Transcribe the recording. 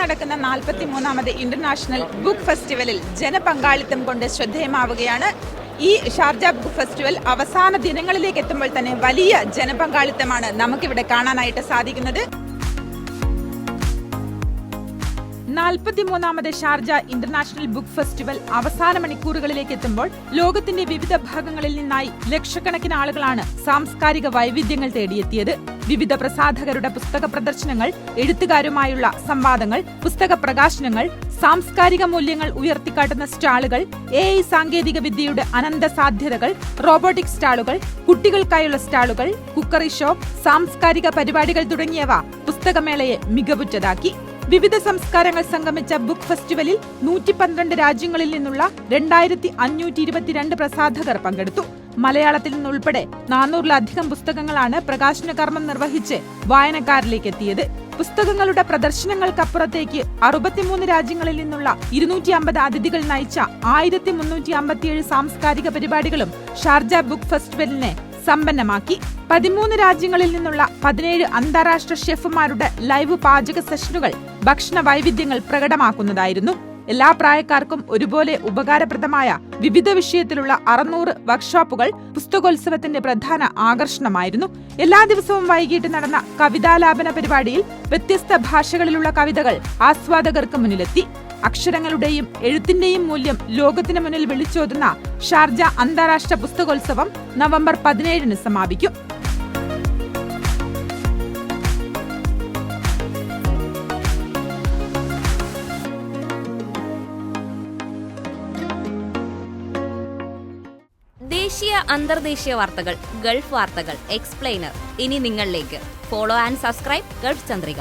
നടക്കുന്ന നാൽപ്പത്തി മൂന്നാമത് ഇന്റർനാഷണൽ ബുക്ക് ഫെസ്റ്റിവലിൽ ജനപങ്കാളിത്തം കൊണ്ട് ശ്രദ്ധേയമാവുകയാണ്. ഈ ഷാർജ ബുക്ക് ഫെസ്റ്റിവൽ അവസാന ദിനങ്ങളിലേക്ക് എത്തുമ്പോൾ തന്നെ വലിയ ജനപങ്കാളിത്തമാണ് നമുക്കിവിടെ കാണാനായിട്ട് സാധിക്കുന്നത്. നാൽപ്പത്തിമൂന്നാമത് ഷാർജ ഇന്റർനാഷണൽ ബുക്ക് ഫെസ്റ്റിവൽ അവസാന മണിക്കൂറുകളിലേക്ക് എത്തുമ്പോൾ ലോകത്തിന്റെ വിവിധ ഭാഗങ്ങളിൽ നിന്നായി ലക്ഷക്കണക്കിന് ആളുകളാണ് സാംസ്കാരിക വൈവിധ്യങ്ങൾ തേടിയെത്തിയത്. വിവിധ പ്രസാധകരുടെ പുസ്തക പ്രദർശനങ്ങൾ എഴുത്തുകാരുമായുള്ള സംവാദങ്ങൾ പുസ്തക പ്രകാശനങ്ങൾ സാംസ്കാരിക മൂല്യങ്ങൾ ഉയർത്തിക്കാട്ടുന്ന സ്റ്റാളുകൾ എ ഐ സാങ്കേതിക വിദ്യയുടെ അനന്ത സാധ്യതകൾ റോബോട്ടിക് സ്റ്റാളുകൾ കുട്ടികൾക്കായുള്ള സ്റ്റാളുകൾ കുക്കറി ഷോപ്പ് സാംസ്കാരിക പരിപാടികൾ തുടങ്ങിയവ പുസ്തകമേളയെ മികവുറ്റതാക്കി. വിവിധ സംസ്കാരങ്ങൾ സംഗമിച്ച ബുക്ക് ഫെസ്റ്റിവലിൽ നൂറ്റി പന്ത്രണ്ട് രാജ്യങ്ങളിൽ നിന്നുള്ള രണ്ടായിരത്തി അഞ്ഞൂറ്റി ഇരുപത്തിരണ്ട് പ്രസാധകർ പങ്കെടുത്തു. മലയാളത്തിൽ നിന്നുൾപ്പെടെ നാനൂറിലധികം പുസ്തകങ്ങളാണ് പ്രകാശന കർമ്മം നിർവഹിച്ച് വായനക്കാരിലേക്ക് എത്തിയത് പുസ്തകങ്ങളുടെ പ്രദർശനങ്ങൾക്കപ്പുറത്തേക്ക് അറുപത്തിമൂന്ന് രാജ്യങ്ങളിൽ നിന്നുള്ള ഇരുന്നൂറ്റി അമ്പത് അതിഥികൾ നയിച്ച ആയിരത്തി മുന്നൂറ്റി അമ്പത്തിയേഴ് സാംസ്കാരിക പരിപാടികളും ഷാർജ ബുക്ക് ഫെസ്റ്റിവലിനെ സമ്പന്നമാക്കി. പതിമൂന്ന് രാജ്യങ്ങളിൽ നിന്നുള്ള പതിനേഴ് അന്താരാഷ്ട്ര ഷെഫുമാരുടെ ലൈവ് പാചക സെഷനുകൾ ഭക്ഷണ വൈവിധ്യങ്ങൾ പ്രകടമാക്കുന്നതായിരുന്നു. എല്ലാ പ്രായക്കാർക്കും ഒരുപോലെ ഉപകാരപ്രദമായ വിവിധ വിഷയത്തിലുള്ള അറുന്നൂറ് വർക്ക്ഷോപ്പുകൾ പുസ്തകോത്സവത്തിന്റെ പ്രധാന ആകർഷണമായിരുന്നു. എല്ലാ ദിവസവും വൈകിട്ട് നടന്ന കവിതാലാപന പരിപാടിയിൽ വ്യത്യസ്ത ഭാഷകളിലുള്ള കവിതകൾ ആസ്വാദകർക്ക് മുന്നിലെത്തി. അക്ഷരങ്ങളുടെയും എഴുത്തിന്റെയും മൂല്യം ലോകത്തിന് മുന്നിൽ വിളിച്ചോതുന്ന ഷാർജ അന്താരാഷ്ട്ര പുസ്തകോത്സവം നവംബർ പതിനേഴിന് സമാപിക്കും. ദേശീയ അന്തർദേശീയ വാർത്തകൾ ഗൾഫ് വാർത്തകൾ എക്സ്പ്ലെയിനർ. ഇനി നിങ്ങളിലേക്ക്. Follow and subscribe Gulf Chandrika.